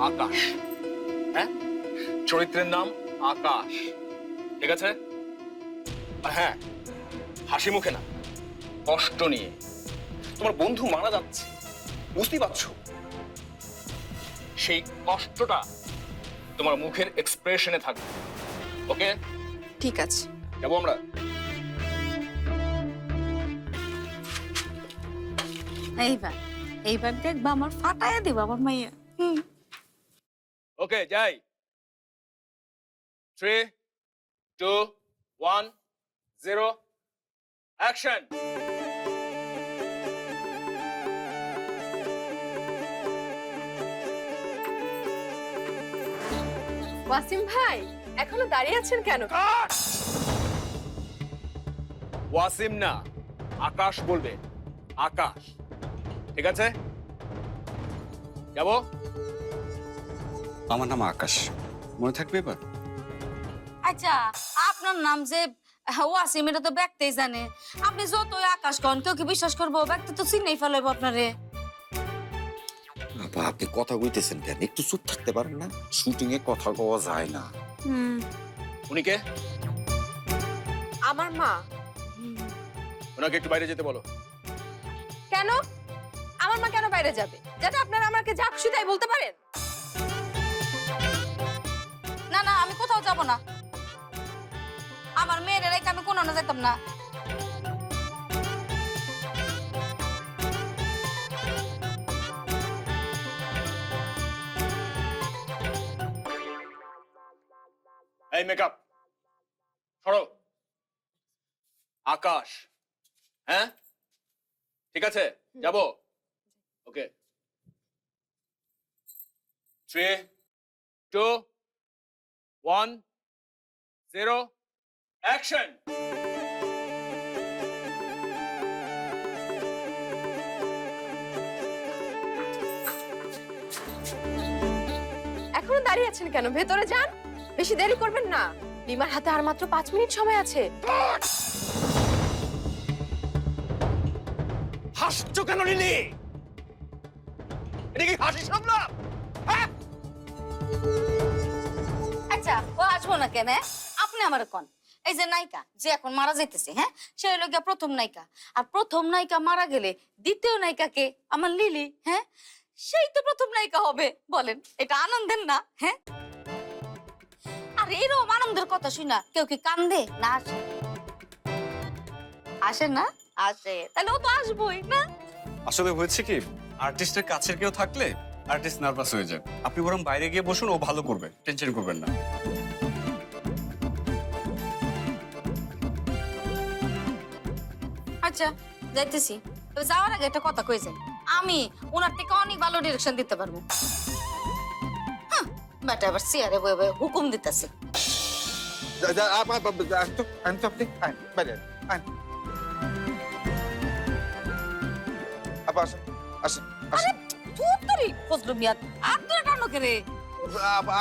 আকাশ। হ্যাঁ? চরিত্রের নাম আকাশ। ঠিক আছে? আর হ্যাঁ হাসি মুখে না। কষ্ট নিয়ে। তোমার বন্ধু মারা যাচ্ছে। বুঝতেই পারছ? সেই কষ্টটা তোমার মুখের এক্সপ্রেশনে থাকবে। ওকে ঠিক আছে। যাব আমরা। এইবার এইবার দেখবা আমার ফাটায় দেবা আমার মাইয়া। হুম। ওকে যাই। Three two one zero action Wasim ভাই এখনও দাঁড়িয়ে আছেন কেন? ওয়াসিম না আকাশ বলবে। আকাশ। ঠিক আছে? যাব? আমার নাম আকাশ। মনে থাকবে এবার? আচ্ছা আপনার নাম যে ওয়াসিম এটা তো ব্যক্তি জানে। আপনি যতই আকাশ কন কেউ কি বিশ্বাস করব? ব্যক্তি তো চিনেই ফেলাইবো আপনারে। বাবা আপনি কথা কইতেছেন কেন? একটু চুপ থাকতে পারেন না? শুটিং এ কথা কওয়া যায় না। হুম। উনিকে আমার মা। ওনাকে একটু বাইরে যেতে বলো। কেন? আমার মা কেন বাইরে যাবে? যাতে আপনারা আমাকে যা খুশি তাই বলতে পারেন। না না আমি কোথাও যাব না। আমার মেয়ের রেখে আমি কোনো না যেতাম না। মেকআপ সরো। আকাশ। হ্যাঁ? ঠিক আছে? যাব? Okay. Three two one zero action এখনও দাঁড়িয়ে আছেন কেন? ভেতরে যান। বেশি দেরি করবেন না। লিমার হাতে আর মাত্র পাঁচ মিনিট সময় আছে। হাসছো কেন লিলি এটা কি হাসি সামলাম হ্যাঁ? আচ্ছা ও আসব না কেন হ্যাঁ? আপনি আমার কোন। এই যে নায়িকা যে এখন মারা যাইতেছে হ্যাঁ? সে হলো গিয়া প্রথম নায়িকা। আর প্রথম নায়িকা মারা গেলে দ্বিতীয় নায়িকাকে আমার লিলি হ্যাঁ? সেই তো প্রথম নায়িকা হবে বলেন। এটা আনন্দের না হ্যাঁ? আর আনন্দের কথা শুনা কেউ কি কান্দে? না আসে। আসে না? আসে। তাহলে ও তো আসবোই না? আসলে হয়েছে কি আর্টিস্টের কাছের কেউ থাকলে আর্টিস্ট নার্ভাস হয়ে যায়। আপনি বরং বাইরে গিয়ে বসুন ও ভালো করবে টেনশন করবেন না। আচ্ছা যাইতেছি। তবে যাওয়ার আগে একটা কথা যাই আমি ওনার থেকে অনেক ভালো ডিরেকশন দিতে পারব। বেটা আবার চেয়ারে বয়ে বয়ে হুকুম দিতেছে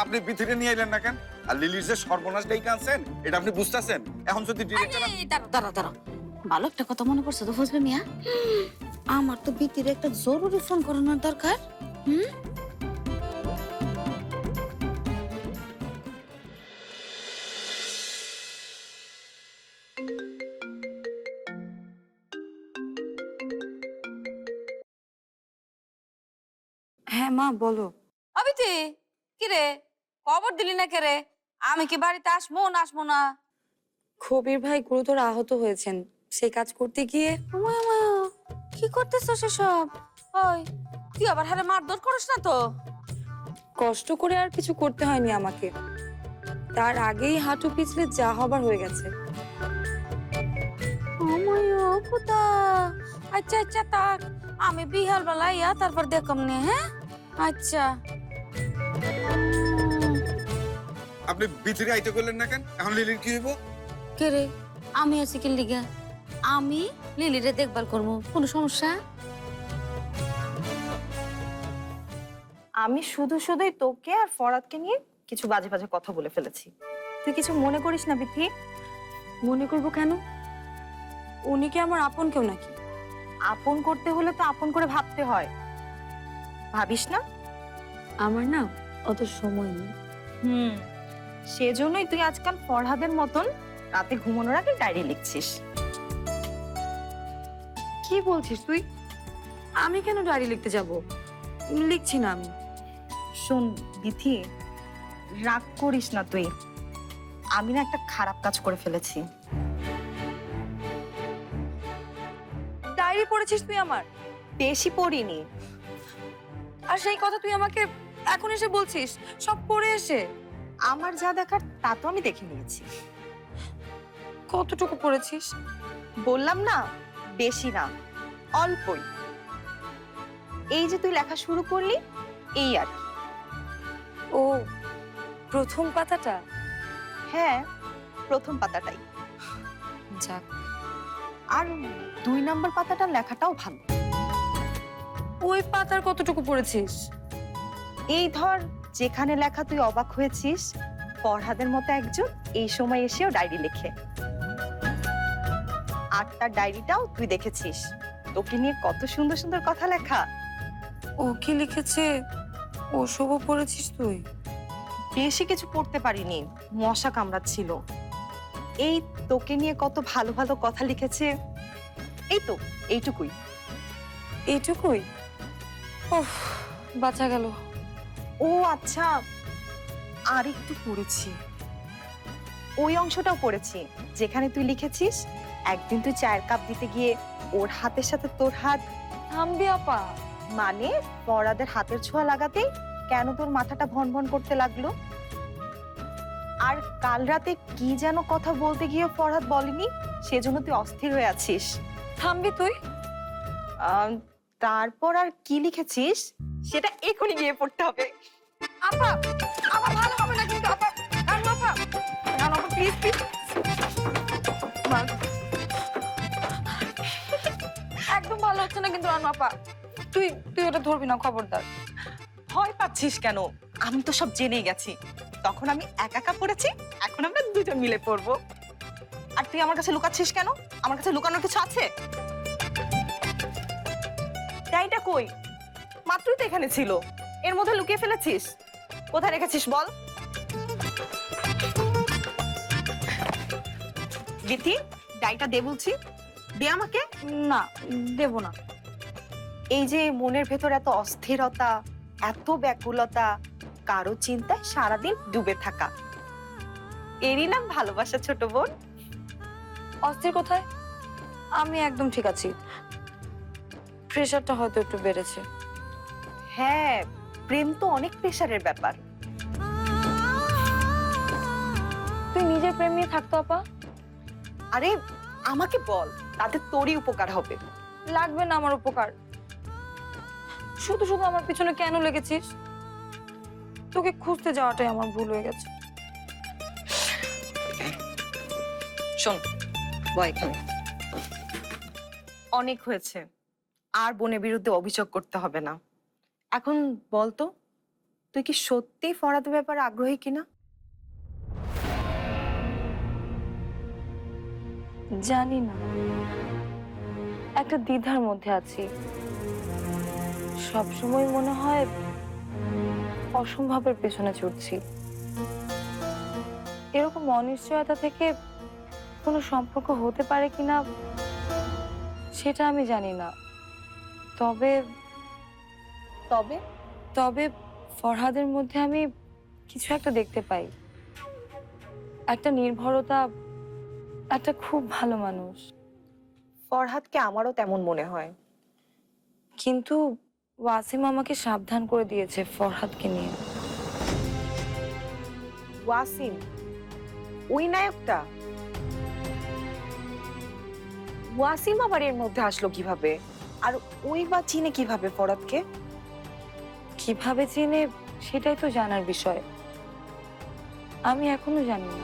আপনি ভিতরে নিয়ে এলেন না কেন? আর লিলির যে সর্বনাশ ডেকে আনছেন এটা আপনি বুঝতেছেন? এখন যদি ডিরেক্টর ভালো একটা কথা মনে পড়ছে তো ফজলু মিয়া। আমার তো বিতির একটা জরুরি ফোন করানোর দরকার। হুম? মা বলো। অবিতি কি রে খবর দিলি না কে রে আমি কি বাড়িতে আসব না আসব না? কবির ভাই গুরুতর আহত হয়েছেন। সেই কাজ করতে গিয়ে কি করতেছ সেসব ওই তুই আবার হারে মারধর করিস না তো? কষ্ট করে আর কিছু করতে হয়নি আমাকে। তার আগেই হাঁটু পিছলে যা হবার হয়ে গেছে। আচ্ছা আচ্ছা তাক আমি বিহাল বেলা ইয়া তারপর দেখম নে হ্যাঁ? আচ্ছা। আপনি ভিতরে আইতে করলেন না কেন? এখন লিলির কি হইব? কে রে? আমি আছি কি লিগা? আমি লিলিরে দেখভাল করব। কোনো সমস্যা? আমি শুধু শুধুই তোকে আর ফরাদকে নিয়ে কিছু বাজে বাজে কথা বলে ফেলেছি। তুই কিছু মনে করিস না বিথি। মনে করব কেন? উনি কি আমার আপন কেউ নাকি? আপন করতে হলে তো আপন করে ভাবতে হয়। ভাবিস না? আমার না অত সময় নেই। হুম সেজন্যই তুই আজকাল ফরহাদের মতন রাতে ঘুমানোর আগে ডায়েরি লিখছিস। কি বলছিস তুই? আমি কেন ডায়েরি লিখতে যাব? লিখছি না আমি। শোন বিথি রাগ করিস না তুই। আমি না একটা খারাপ কাজ করে ফেলেছি। ডায়েরি পড়েছিস তুই আমার? বেশি পড়িনি। আর সেই কথা তুই আমাকে এখন এসে বলছিস সব পড়ে এসে। আমার যা দেখার তা তো আমি দেখে নিয়েছি। কতটুকু পড়েছিস? বললাম না বেশি না অল্পই। এই যে তুই লেখা শুরু করলি এই আর কি। ও প্রথম পাতাটা? হ্যাঁ প্রথম পাতাটাই। যাক। আর দুই নম্বর পাতাটা লেখাটাও ভালো। ওই পাতার কতটুকু পড়েছিস? এই ধর যেখানে লেখা তুই অবাক হয়েছিস ফরহাদের মতো একজন এই সময় এসেও ডায়েরি লেখে। আর তার ডায়েরিটাও তুই দেখেছিস। তোকে নিয়ে কত সুন্দর সুন্দর কথা লেখা। ও কি লিখেছে? ও ওসবও পড়েছিস তুই? বেশি কিছু পড়তে পারিনি মশা কামড়াচ্ছিল। এই তোকে নিয়ে কত ভালো ভালো কথা লিখেছে। এই তো এইটুকুই। এইটুকুই? ওহ বাঁচা গেল। ও আচ্ছা। আর একটু পড়েছি। ওই অংশটাও পড়েছি। যেখানে তুই লিখেছিস একদিন তুই চায়ের কাপ দিতে গিয়ে ওর হাতের সাথে তোর হাত থামবি আপা। মানে পরাদের হাতের ছোঁয়া লাগাতেই কেন তোর মাথাটা ভন ভন করতে লাগল? আর কাল রাতে কি যেন কথা বলতে গিয়ে ফরহাদ বলেনি? সেজন্য তুই অস্থির হয়ে আছিস। থামবি তুই। তারপর আর কি লিখেছিস? সেটা এখনই গিয়ে পড়তে হবে। আপা আপা, ভালো হবে না কিন্তু, আপা রানু আপা। রানু আপা প্লিজ প্লিজ একদম ভালো হচ্ছে না কিন্তু রানু আপা। তুই তুই ওটা ধরবি না, খবরদার। ভয় পাচ্ছিস কেন? আমি তো সব জেনেই গেছি। তখন আমি একা একা পড়েছি, এখন আমরা দুজন মিলে পড়ব। আর তুই আমার কাছে লুকাচ্ছিস কেন? আমার কাছে লুকানোর কিছু আছে? ডাইটা কই? মাত্রই তো এখানে ছিল। এর মধ্যে লুকিয়ে ফেলেছিস? কোথায় রেখেছিস বল? বিথি ডাইটা দে বলছি। দে আমাকে? না দেব না। এই যে মনের ভেতর এত অস্থিরতা এত ব্যাকুলতা কারও চিন্তায় সারাদিন ডুবে থাকা। এরই নাম ভালোবাসা ছোট বোন। অস্থির কোথায়? আমি একদম ঠিক আছি। প্রেশারটা হয়তো একটু বেড়েছে। হ্যাঁ প্রেম তো অনেক প্রেশারের ব্যাপার। তুই নিজের প্রেম নিয়ে থাকতো আপা? আরে আমাকে বল তাতে তোরই উপকার হবে। লাগবে না আমার উপকার। শুধু শুধু আমার পিছনে কেন লেগেছিস? তোকে খুঁজতে যাওয়াটাই আমার ভুল হয়ে গেছে। শোন বয়। এখানে অনেক হয়েছে। আর বোনের বিরুদ্ধে অভিযোগ করতে হবে না। এখন বলতো তুই কি সত্যি ফরাদের ব্যাপারে আগ্রহী কিনা? জানি না। একটা দ্বিধার মধ্যে আছি। সবসময় মনে হয় অসম্ভবের পেছনে ছুটছি। এরকম অনিশ্চয়তা থেকে কোনো সম্পর্ক হতে পারে কিনা, সেটা আমি জানি না। তবে তবে? তবে ফরহাদের মধ্যে আমি কিছু একটা দেখতে পাই। একটা নির্ভরতা একটা খুব ভালো মানুষ। ফরহাদকে আমারও তেমন মনে হয়। কিন্তু ওয়াসিম আমাকে সাবধান করে দিয়েছে ফরহাদকে নিয়ে। ওয়াসিম ওই নায়কটা? ওয়াসিম আবার এর মধ্যে আসলো কীভাবে? আর ওই বা চিনে কীভাবে ফরাদকে? কীভাবে চেনে, সেটাই তো জানার বিষয়। আমি এখনও জানি না।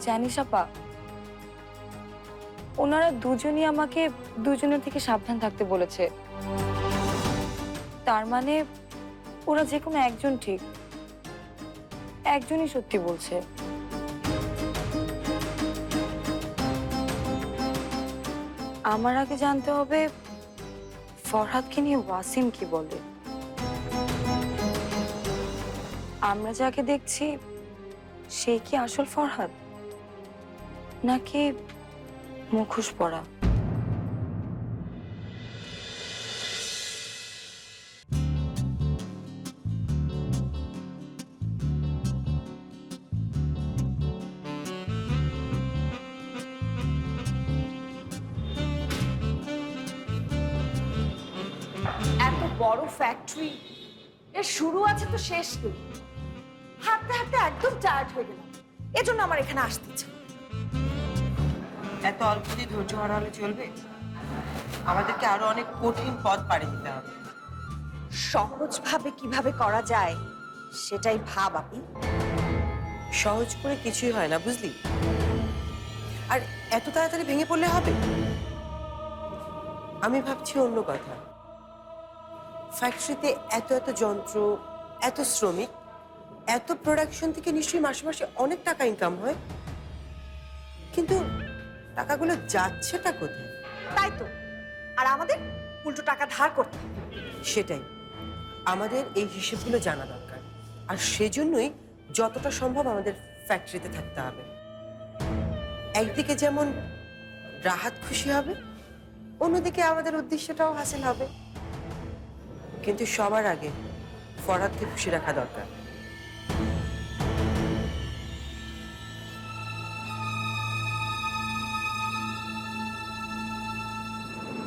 জানিস আপা ওনারা দুজনই আমাকে দুজনের থেকে সাবধান থাকতে বলেছে। তার মানে ওরা যে কোনো একজন ঠিক। একজনই সত্যি বলছে। আমার আগে জানতে হবে ফরহাদকে নিয়ে ওয়াসিম কি বলে। আমরা যাকে দেখছি, সে কি আসল ফরহাদ? নাকি মুখোশ পরা? ফ্যাক্টরি এর শুরু আছে তো শেষ নেই। হাঁটতে হাঁটতে একদম টায়ার্ড হয়ে গেলাম। এজন্য আমার এখানে আসতে ইচ্ছে এত অল্প দিয়ে ধৈর্য হারালে চলবে? আমাদেরকে আরও অনেক কঠিন পথ পাড়ি দিতে হবে। সহজভাবে কীভাবে করা যায় সেটাই ভাব আপনি। সহজ করে কিছুই হয় না বুঝলি? আর এত তাড়াতাড়ি ভেঙে পড়লে হবে? আমি ভাবছি অন্য কথা। ফ্যাক্টরিতে এত এত যন্ত্র এত শ্রমিক এত প্রোডাকশন থেকে নিশ্চয়ই মাসে মাসে অনেক টাকা ইনকাম হয়। কিন্তু টাকাগুলো যাচ্ছেটা কোথায়? তাই তো। আর আমাদের উল্টো টাকা ধার করতে। সেটাই। আমাদের এই হিসেবগুলো জানা দরকার। আর সেজন্যই যতটা সম্ভব আমাদের ফ্যাক্টরিতে থাকতে হবে। একদিকে যেমন রাহাত খুশি হবে অন্যদিকে আমাদের উদ্দেশ্যটাও হাসিল হবে। কিন্তু সবার আগে ফরাদকে খুশি রাখা দরকার।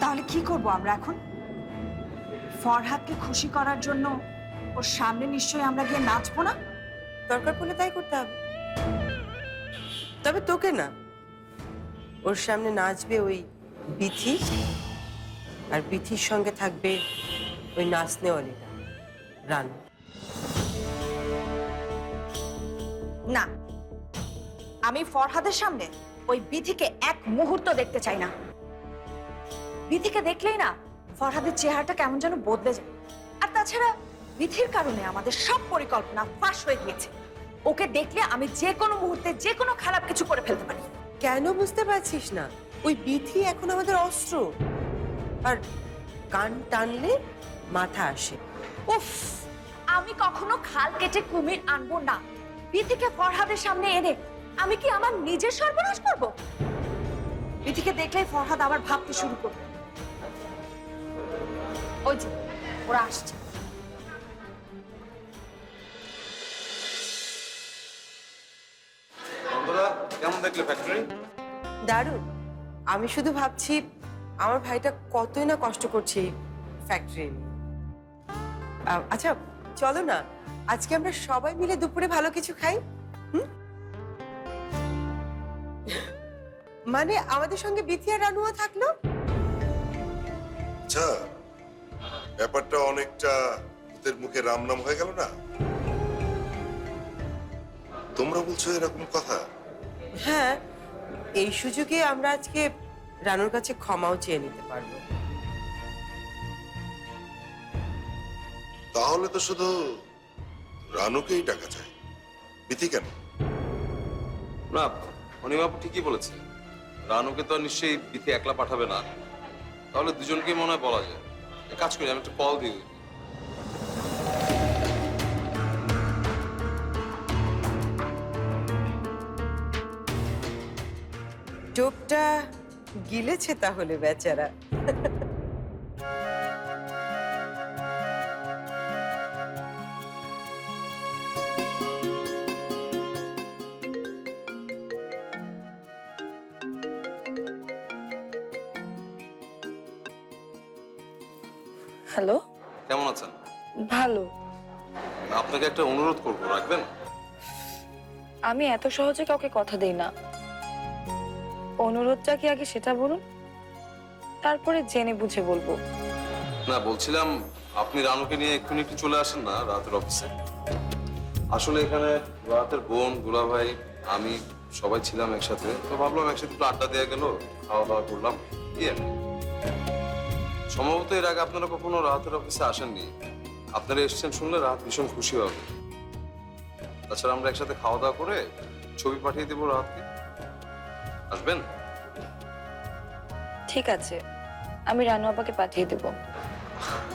তাহলে কি করব আমরা এখন? ফরহাদকে খুশি করার জন্য ওর সামনে নিশ্চয়ই আমরা গিয়ে নাচবো না? দরকার পড়লে তাই করতে হবে। তবে তোকে না ওর সামনে নাচবে ওই বিথি আর বিথির সঙ্গে থাকবে ওই নাচনে অলিটা রানু। না আমি ফরহাদের সামনে ওই বিধিকে এক মুহূর্ত দেখতে চাই না। বিধিকে দেখলেই না ফরহাদের চেহারাটা কেমন যেন বদলে যায়। আর তাছাড়া বিধির কারণে আমাদের সব পরিকল্পনা ফাঁস হয়ে গিয়েছে। ওকে দেখলে আমি যে কোনো মুহূর্তে যে কোনো খারাপ কিছু করে ফেলতে পারি। কেন বুঝতে পারছিস না? ওই বিথি এখন আমাদের অস্ত্র। আর কান টানলে মাথা আসে। উফ আমি কখনো খাল কেটে কুমির আনব না। বিধিকে ফরহাদের সামনে এনে আমি কি আমার নিজের সর্বনাশ করব? বিধিকে দেখলে ফরহাদ আবার ভাবতে শুরু করবে ওই যে ওরা আসছে। বন্ধুরা কেমন দেখলে ফ্যাক্টরি দারুণ। আমি শুধু ভাবছি আমার ভাইটা কতই না কষ্ট করছে ফ্যাক্টরি আচ্ছা চলো না। আজকে আমরা সবাই মিলে দুপুরে ভালো কিছু খাই? মানে আমাদের সঙ্গে বিথিয়া রানুয়া থাকল? আচ্ছা ব্যাপারটা অনেকটা ওদের মুখে রাম নাম হয়ে গেল না? তোমরা বলছো এরকম কথা? হ্যাঁ এই সুযোগে আমরা আজকে রানুর কাছে ক্ষমাও চেয়ে নিতে পারব। তাহলে তো শুধু রানুকেই টাকা চাই। বিথি কেন? না অনিমাপু ঠিকই বলেছে রানুকে তো নিশ্চয়ই বিথি একলা পাঠাবে না। তাহলে দুজনকে মনে হয় বলা যায়। এক কাজ করি আমি একটা কল দিই। টোপটা গিলেছে তাহলে বেচারা। আমি এত সহজে কাউকে কথা দেই না। অনুরোধটা কি আগে সেটা বলুন? তারপরে জেনে বুঝে বলব। না, বলছিলাম আপনি রানুকে নিয়ে এক্ষুনি একটু চলে আসেন না রাতের অফিসে। আসলে এখানে রাতের বোনগুলা ভাই আমি সবাই ছিলাম একসাথে। তো ভাবলাম একসাথে একটু আড্ডা দেওয়া গেল খাওয়া দাওয়া করলাম আর সম্ভবত এর আগে আপনারা কখনো রাতের অফিসে আসেননি। আপনারা এসেছেন শুনলে রাত ভীষণ খুশি হবে। তাছাড়া আমরা একসাথে খাওয়া দাওয়া করে ছবি পাঠিয়ে দেবো রাতকে। আসবেন? ঠিক আছে। আমি রানু আপাকে পাঠিয়ে দেব।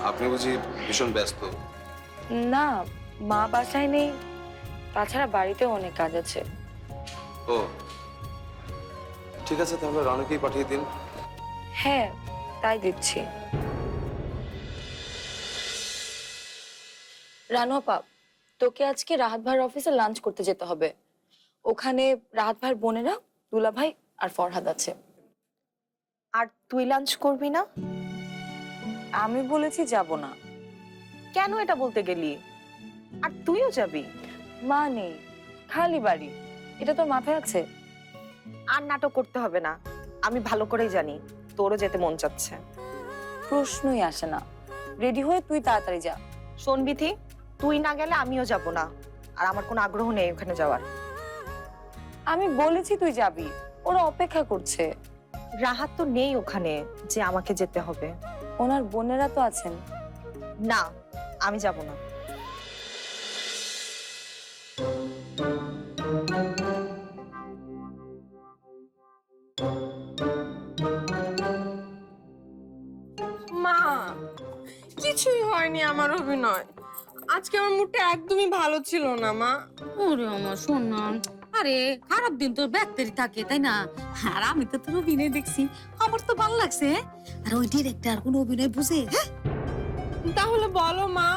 আপনি বুঝি ভীষণ ব্যস্ত। না মা বাসায় নেই। তাছাড়া বাড়িতেও অনেক কাজ আছে। ও। ঠিক আছে তাহলে রানুকেই পাঠিয়ে দিন। হ্যাঁ তাই দিচ্ছি। রানু আপা তোকে আজকে রাহাত ভাইয়ের অফিসে লাঞ্চ করতে যেতে হবে। ওখানে রাহাত ভাইয়ের বোনেরা দুলা ভাই আর ফরহাদ আছে। আর তুই লাঞ্চ করবি না? আমি বলেছি যাব না। কেন এটা বলতে গেলি? আর তুইও যাবি? মা নেই, খালি বাড়ি। এটা তোর মাথায় আছে? আর নাটক করতে হবে না। আমি ভালো করেই জানি, তোরও যেতে মন চাচ্ছে। প্রশ্নই আসে না। রেডি হয়ে তুই তাড়াতাড়ি যা। শোন বিথি তুই না গেলে আমিও যাব না। আর আমার কোনো আগ্রহ নেই ওখানে যাওয়ার। আমি বলেছি তুই যাবি। ওরা অপেক্ষা করছে। রাহাত তো নেই ওখানে যে আমাকে যেতে হবে। ওনার বোনেরা তো আছেন। না আমি যাব না। মা কিছুই হয়নি আমার অভিনয়। আজকে আমার মুডটা একদমই ভালো ছিল না মা। ওরে আমার সোনা আরে খারাপ দিন তো ব্যক্তিরই থাকে তাই না? আর আমি তো তোর অভিনয় দেখছি আমার তো ভালো লাগছে। আর ওই ডিরেক্টর কোন অভিনয় বুঝে হ্যাঁ? তাহলে বলো মা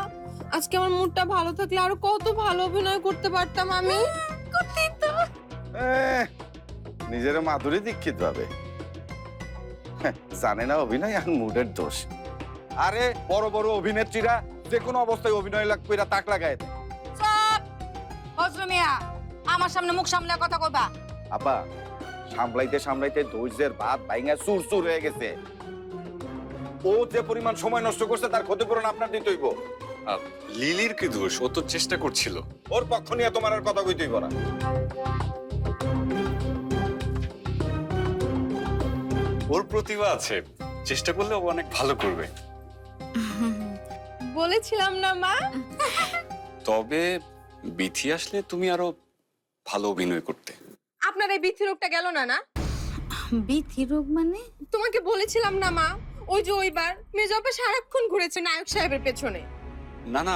আজকে আমার মুডটা ভালো থাকলে আরও কত ভালো অভিনয় করতে পারতাম আমি। করতেই তো। নিজের মাধুরী দীক্ষিত ভাবে হ্যাঁ, জানে না অভিনয় আর মুডের দোষ। আরে বড় বড় অভিনেত্রীরা যে কোনো অবস্থায় অভিনয় লাগ কইরা তাক লাগায় দেয়। সব বজ্র মিয়া আমার সামনে মুখ সামলে কথা কইবা। আপা সামলাইতে সামলাইতে ধৈর্যের ভাত ভাইঙ্গা চুর চুর হয়ে গেছে। ও যে পরিমাণ সময় নষ্ট করছে তার ক্ষতিপূরণ আপনার দিতে হইব। আহ, লিলির কি দোষ? ও তো চেষ্টা করছিল। ওর পক্ষ নিয়ে তোমার আর কথা কইতেই না। ওর প্রতিভা আছে। চেষ্টা করলে ও অনেক ভালো করবে। বলেছিলাম না মা? তবে বিথি আসলে তুমি আরও ভালো অভিনয় করতে। আপনার এই বৃদ্ধি রোগটা গেল না না? বিথি রোগ মানে? তোমাকে বলেছিলাম না মা। ওই যে ওইবার মেজপা সারাক্ষণ ঘুরেছে নায়ক সাহেবের পেছনে। না না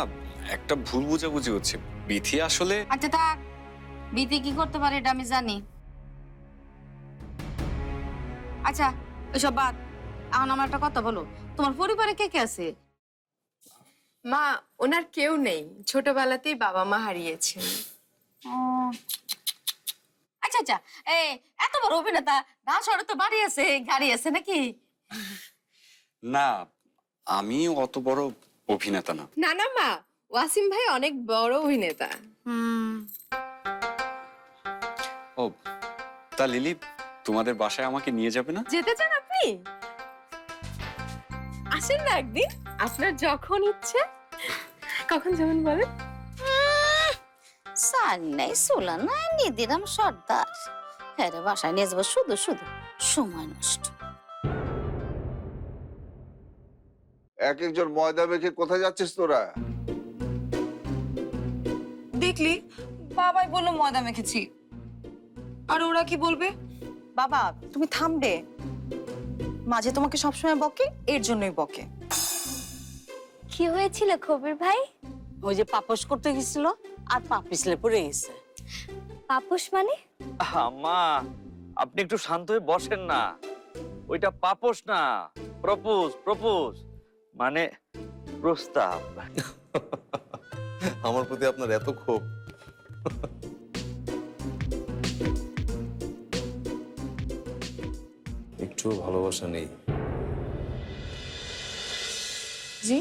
একটা ভুল বোঝাবুঝি হচ্ছে। বিথি আসলে আচ্ছা থাক। বিথি কি করতে পারে এটা আমি জানি। আচ্ছা এসব বাদ। এখন আমার একটা কথা বলো। তোমার পরিবারে কে কে আছে? মা ওনার কেউ নেই। ছোটবেলাতেই বাবা মা হারিয়েছেন। আচ্ছা আচ্ছা। এ এত বড় অভিনেতা না শহরে তো বাড়ি আছে গাড়ি আছে নাকি? না আমি অত বড় অভিনেতা না। না না মা ওয়াসিম ভাই অনেক বড় অভিনেতা। হুম। ও তা লিলি তোমাদের বাসায় আমাকে নিয়ে যাবে না? যেতে চান আপনি? আসেন না একদিন। আপনার যখন ইচ্ছে। কখন যেমন বলেন সারি নাই সোলা নাই নিদিরাম সর্দার। হ্যাঁ রে বাসায় নিয়ে যাব শুধু শুধু। সময় নষ্ট। এক একজন ময়দা মেখে কোথায় যাচ্ছিস তোরা? দেখলি বাবাই বলল ময়দা মেখেছি। আর ওরা কি বলবে? বাবা তুমি থামবে। মাঝে তোমাকে সবসময় বকে এর জন্যই বকে। কি হয়েছিল কবির ভাই? ওই যে পাপস করতে গেছিল আর পা পিছলে পড়ে গেছে। পাপুস মানে? মা আপনি একটু শান্ত হয়ে বসেন না। ওইটা পাপোস না প্রপোজ প্রপোজ মানে প্রস্তাব। আমার প্রতি আপনার এত ক্ষোভ। একটু ভালোবাসা নেই। জি?